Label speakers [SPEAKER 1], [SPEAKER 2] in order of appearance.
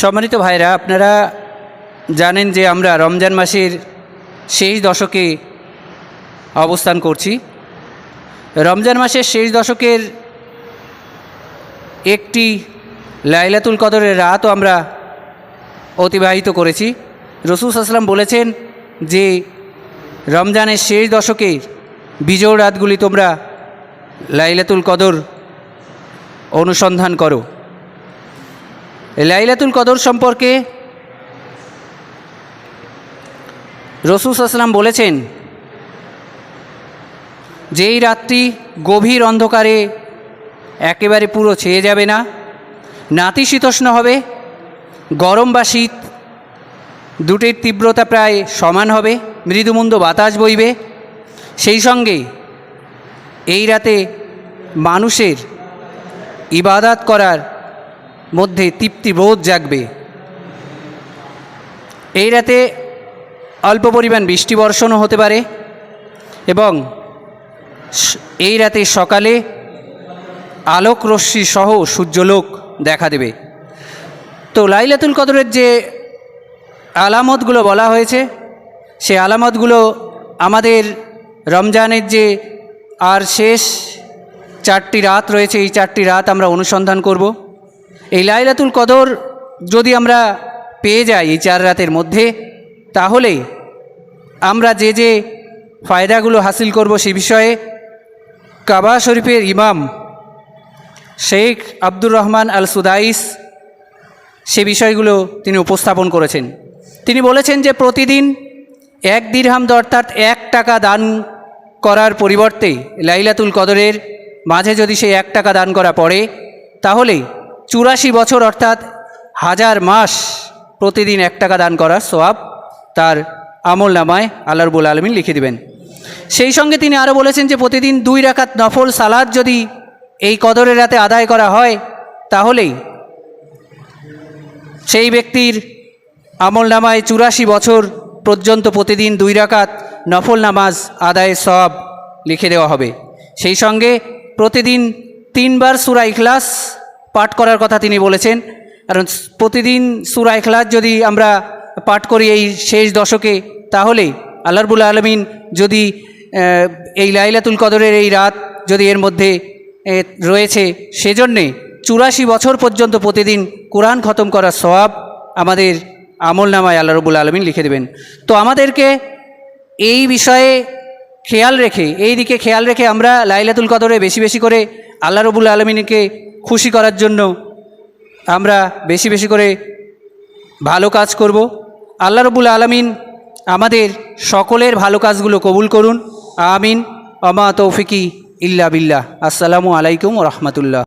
[SPEAKER 1] সম্মানিত ভাইরা, আপনারা জানেন যে আমরা রমজান মাসের শেষ দশকে অবস্থান করছি। রমজান মাসের শেষ দশকের একটি লাইলাতুল কদরের রাতও আমরা অতিবাহিত করেছি। রসুল আসলাম বলেছেন যে, রমজানের শেষ দশকের বিজয় রাতগুলি তোমরা লাইলাতুল কদর অনুসন্ধান করো। লাইলাতুল কদর সম্পর্কে রসুল আসলাম বলেছেন যেই রাত্রি গভীর অন্ধকারে একেবারে পুরো ছেয়ে যাবে না নাতিশীতোষ্ণ হবে, গরম বা শীত, দুটির তীব্রতা প্রায় সমান হবে, মৃদুমন্দ বাতাস বইবে। সেই সঙ্গে এই রাতে মানুষের ইবাদাত করার মধ্যে তৃপ্তিবোধ জাগবে। এই রাতে অল্প পরিমাণ বৃষ্টি বর্ষণও হতে পারে এবং এই রাতে সকালে আলোক রশ্মি সহ সূর্যলোক দেখা দেবে। তো লাইলাতুল কদরের যে আলামতগুলো বলা হয়েছে, সে আলামতগুলো আমাদের রমজানের যে আর শেষ চারটি রাত রয়েছে, এই চারটি রাত আমরা অনুসন্ধান করব। এই লাইলাতুল কদর যদি আমরা পেয়ে যাই এই চার রাতের মধ্যে, তাহলে আমরা যে যে ফায়দাগুলো হাসিল করব সে বিষয়ে কাবা শরীফের ইমাম Sheikh Abdur Rahman Al Sudais সে বিষয়গুলো তিনি উপস্থাপন করেছেন। তিনি বলেছেন যে প্রতিদিন এক দিরহাম অর্থাৎ এক টাকা দান করার পরিবর্তে লাইলাতুল কদরের মাঝে যদি সে এক টাকা দান করা পড়ে, তাহলে চুরাশি বছর অর্থাৎ হাজার মাস প্রতিদিন এক টাকা দান করার সোয়াব তার আমল নামায় আল্লাহ রবুল আলমিন লিখে দিবেন। সেই সঙ্গে তিনি আরও বলেছেন যে প্রতিদিন দুই রাকাত নফল সালাদ যদি এই কদরের রাতে আদায় করা হয়, তাহলেই সেই ব্যক্তির আমল নামায় চুরাশি বছর পর্যন্ত প্রতিদিন দুই রাকাত নফল নামাজ আদায় সব লিখে দেওয়া হবে। সেই সঙ্গে প্রতিদিন তিনবার সুরা ইখলাস পাঠ করার কথা তিনি বলেছেন। কারণ প্রতিদিন সুরা ইখলাস যদি আমরা পাঠ করি এই শেষ দশকে, তাহলে আল্লাহরবুল আলমিন যদি এই লাইলাতুল কদরের এই রাত যদি এর মধ্যে রয়েছে, সেজন্যে চুরাশি বছর পর্যন্ত প্রতিদিন কোরআন খতম করার সওয়াব আমাদের আমল নামায় আল্লাহ রবুল আলমিন লিখে দেবেন। তো আমাদেরকে এই বিষয়ে খেয়াল রেখে, এই দিকে খেয়াল রেখে আমরা লাইলাতুল কদরে বেশি বেশি করে আল্লাহ রবুল আলমিনকে খুশি করার জন্য আমরা বেশি বেশি করে ভালো কাজ করব। আল্লাহ রবুল আলমিন আমাদের সকলের ভালো কাজগুলো কবুল করুন। আমিন। অমা তৌফিকি ইল্লা বিল্লাহ। আসসালামু আলাইকুম রহমতুল্লাহ।